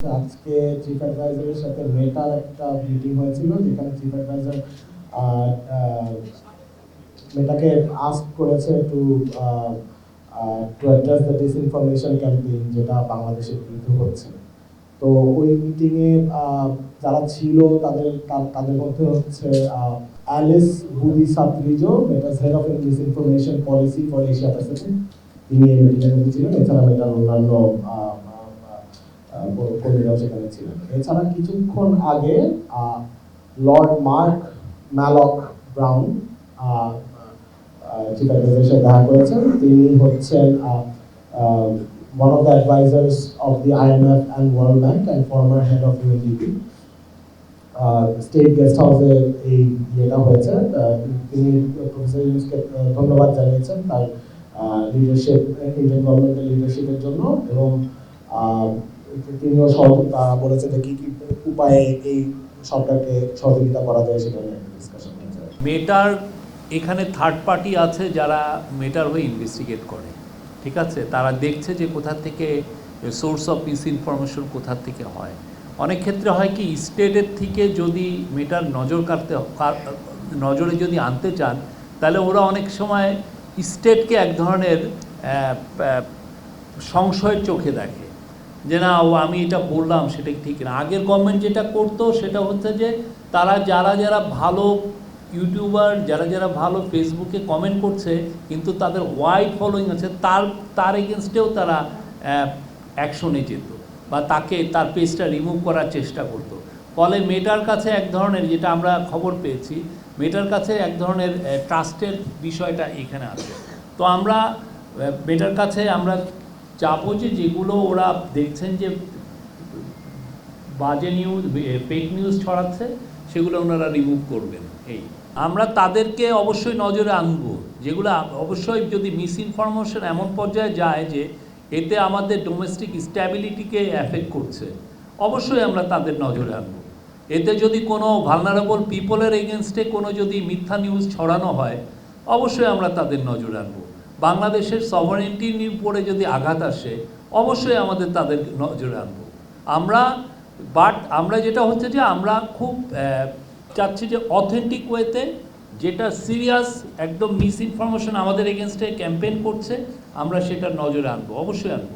আজকে চিফ অ্যাডভাইজারের সাথে মেটার একটা মিটিং হয়েছিল, যেখানে চিফ অ্যাডভাইজার মেটাকে আস্ক করেছে to to address the disinformation campaign যেটা বাংলাদেশের বিরুদ্ধে হচ্ছে। তো ওই মিটিংয়ে যারা ছিল তাদের তাদের মধ্যে হচ্ছে Alice Budisatrijo Meta's head of disinformation policy for Asia Pacific তিনি এই মিটিংয়ের মধ্যে ছিলেন। এছাড়া মেটার অন্যান্য সেখানে ছিলেন এছাড়া কিছুক্ষণ আগে Lord Mark Malloch Brown ah, সাথে দেখা করেছেন তিনি হচ্ছেন one of the advisers of the IMF and World Bank and former head of UNDP state guest হাউসে এই ইয়েটা হয়েছে। তিনি প্রফেসর ইউনুসকে ধন্যবাদ জানিয়েছেন তার লিডারশিপ ইন্ডিয়ান গভর্নমেন্টের লিডারশিপের জন্য এবং তিনিও যে কি কি উপায়ে এই সরকারকে সহযোগিতা করা যায় সেটা নিয়ে ডিসকাশন মেটার এখানে থার্ড পার্টি আছে যারা মেটার হয়ে ইনভেস্টিগেট করে, ঠিক আছে? তারা দেখছে যে কোথা থেকে সোর্স অফ মিস ইনফরমেশন কোথা থেকে হয়। অনেক ক্ষেত্রে হয় কি স্টেটের থেকে যদি মেটার নজর কাটতে নজরে যদি আনতে চান, তাহলে ওরা অনেক সময় স্টেটকে এক ধরনের সংশয়ের চোখে দেখে। যে না, ও আমি এটা বললাম, সেটা ঠিক না। আগের গভর্নমেন্ট যেটা করতো, সেটা হচ্ছে যে, তারা যারা যারা ভালো ইউটিউবার যারা যারা ভালো ফেসবুকে কমেন্ট করছে, কিন্তু তাদের ওয়াইড ফলোয়িং আছে, তার তার এগেনস্টেও তারা অ্যাকশনে যেত বা তাকে তার পেজটা রিমুভ করার চেষ্টা করতো। ফলে মেটার কাছে এক ধরনের, যেটা আমরা খবর পেয়েছি মেটার কাছে এক ধরনের ট্রাস্টের বিষয়টা এখানে আছে। তো আমরা মেটার কাছে আমরা চাপো যে যেগুলো ওরা দেখছেন যে বাজে নিউজ ফেক নিউজ ছড়াচ্ছে সেগুলো ওনারা রিমুভ করবেন। এই। আমরা তাদেরকে অবশ্যই নজরে আনব। যেগুলো অবশ্যই যদি মিস ইনফরমেশন এমন পর্যায়ে যায় যে এতে আমাদের ডোমেস্টিক স্ট্যাবিলিটিকে অ্যাফেক্ট করছে অবশ্যই আমরা তাদের নজরে আনব। এতে যদি কোনো ভালনারেবল পিপলের এগেনস্টে কোনো যদি মিথ্যা নিউজ ছড়ানো হয় অবশ্যই আমরা তাদের নজরে আনব। বাংলাদেশের সভারেন্টির উপরে যদি আঘাত আসে, অবশ্যই আমাদের তাদের নজরে আনব। আমরা বাট আমরা যেটা হচ্ছে যে, আমরা খুব চাচ্ছি যে অথেন্টিক ওয়েতে যেটা সিরিয়াস একদম মিস ইনফরমেশন আমাদের এগেনস্টে ক্যাম্পেইন করছে, আমরা সেটা নজরে আনব, অবশ্যই আনব।